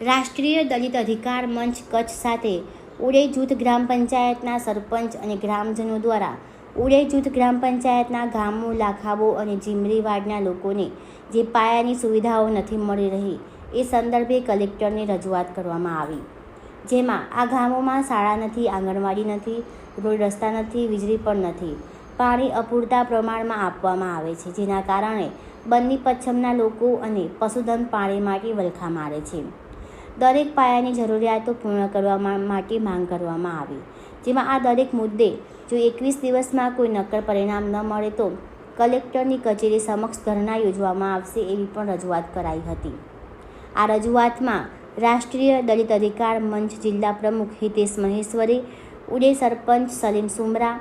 રાષ્ટ્રીય દલિત અધિકાર મંચ કચ્છ સાથે ઉડે જૂથ ગ્રામ પંચાયતના સરપંચ અને ગ્રામજનો દ્વારા ઉડે જૂથ ગ્રામ પંચાયતના ગામો લાખાબો અને જીમરી વાડના લોકોને જે પાયાની સુવિધાઓ નથી મળી રહી, એ સંદર્ભે કલેક્ટરને રજૂઆત કરવામાં આવી. જેમાં આ ગામોમાં શાળા નથી, આંગણવાડી નથી, રોડ રસ્તા નથી, વીજળી પણ નથી. પાણી અપૂરતા પ્રમાણમાં આપવામાં આવે છે, જેના કારણે બંને પચ્છમના લોકો અને પશુધન પાણી માટે વલખા મારે છે. દરેક પાયાની જરૂરિયાતો પૂર્ણ કરવા માટે માંગ કરવામાં આવી. જેમાં આ દરેક મુદ્દે જો એકવીસ દિવસમાં કોઈ નક્કર પરિણામ ન મળે તો કલેક્ટરની કચેરી સમક્ષ ધરણા યોજવામાં આવશે એવી પણ રજૂઆત કરાઈ હતી. આ રજૂઆતમાં રાષ્ટ્રીય દલિત અધિકાર મંચ જિલ્લા પ્રમુખ હિતેશ મહેશ્વરી, ઉડે સરપંચ સલીમ સુમરા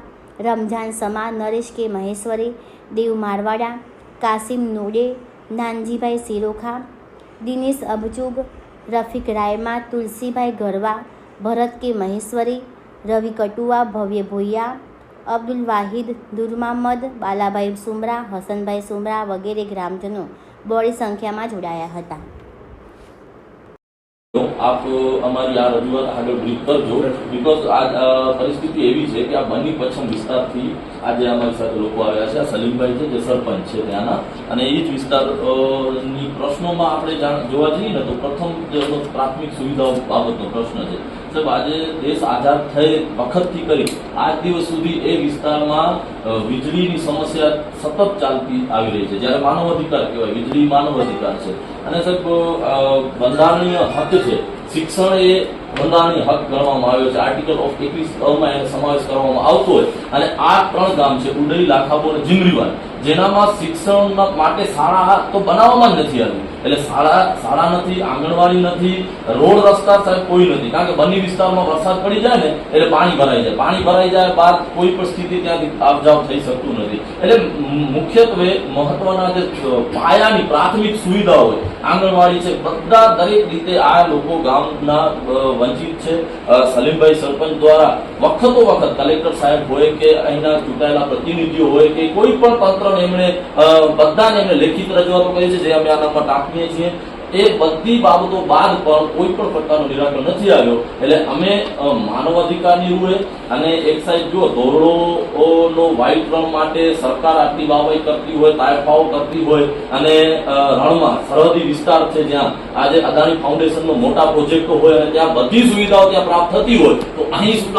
રમઝાન સમા નરેશ કે મહેશ્વરી, દેવ મારવાડા, કાસિમ નોડે, નાનજીભાઈ સિરોખા, દિનેશ અબચુગ રફીક રાયમા તુલસીભાઈ ગરવા, ભરત કે મહેશ્વરી, રવિ કટુઆ, ભવ્ય ભોયા અબ્દુલ વાહિદ, દુર્મામદ, બાલાભાઈ સુમરા, હસનભાઈ સુમરા વગેરે ગ્રામજનો બોડી સંખ્યામાં જોડાયા હતા. આપ અમારી આ રજૂઆત આગળ બ્રીફ કરજો બીકોઝ આ પરિસ્થિતિ એવી છે કે આ બની પશ્ચિમ વિસ્તારથી આજે અમારી સાથે લોકો આવ્યા છે, આ સલીમભાઈ છે જે સરપંચ છે ત્યાંના. અને એ જ વિસ્તારની પ્રશ્નોમાં આપણે જોવા જઈએ ને તો પ્રથમ પ્રાથમિક સુવિધાઓ બાબતનો પ્રશ્ન છે. સાહેબ, આજે દેશ આઝાદ થઈ વખતથી કરી, આજ દિવસ સુધી એ વિસ્તારમાં વીજળીની સમસ્યા સતત ચાલતી આવી રહી છે. જ્યારે માનવ અધિકાર કહેવાય, વીજળી માનવ અધિકાર છે. અને સાહેબ બંધારણીય હક છે શિક્ષણ એ બંધારણીય હક ગણવામાં આવ્યો છે. આર્ટિકલ ઓફ એકવીસ અમાં એનો સમાવેશ કરવામાં આવતો હોય. અને આ ત્રણ ગામ છે, ઉડઈ લાખાપો અને જીમરીવાલ જેનામાં શિક્ષણ માટે શાળા તો બનાવવામાં જ નથી આવી. એટલે શાળા શાળા નથી, આંગણવાડી નથી, રોડ રસ્તા સાહેબ કોઈ નથી. કારણ કે બંને વિસ્તારમાં વરસાદ પડી જાય ને, એટલે પાણી ભરાઈ જાય. પાણી ભરાઈ જાય બાદ કોઈ પણ સ્થિતિ ત્યાંથી આપ જાવ થઈ શકતું નથી. એટલે મુખ્યત્વે મહત્વના જે પાયાની પ્રાથમિક સુવિધાઓ આંગણવાડી છે, બધા દરેક રીતે આ લોકો ગામના વંચિત છે. સલીમભાઈ સરપંચ દ્વારા વખતો વખત કલેક્ટર સાહેબ હોય કે અહીંના ચૂંટાયેલા પ્રતિનિધિઓ હોય કે કોઈ પણ પત્ર એમણે બધાને એમણે લેખિત રજૂઆતો કરી છે, જે અમે આ નંબર આપીએ છીએ. એ બધી બાબતો બાદ પણ કોઈ પણ પ્રકારનું નિરાકરણ નથી આવ્યો. એટલે અમે માનવ અધિકારની રૂએ અને એક સાઈડ જુઓ, ધોરણોનો વાઇટ રણ માટે સરકાર આટલી વાવાઈ કરતી હોય, તાયફાઓ કરતી હોય અને રણમાં સરહદી વિસ્તાર છે જ્યાં આજે અદાણી ફાઉન્ડેશનનો મોટા પ્રોજેક્ટો હોય અને ત્યાં બધી સુવિધાઓ ત્યાં પ્રાપ્ત થતી હોય, તો અહીં શું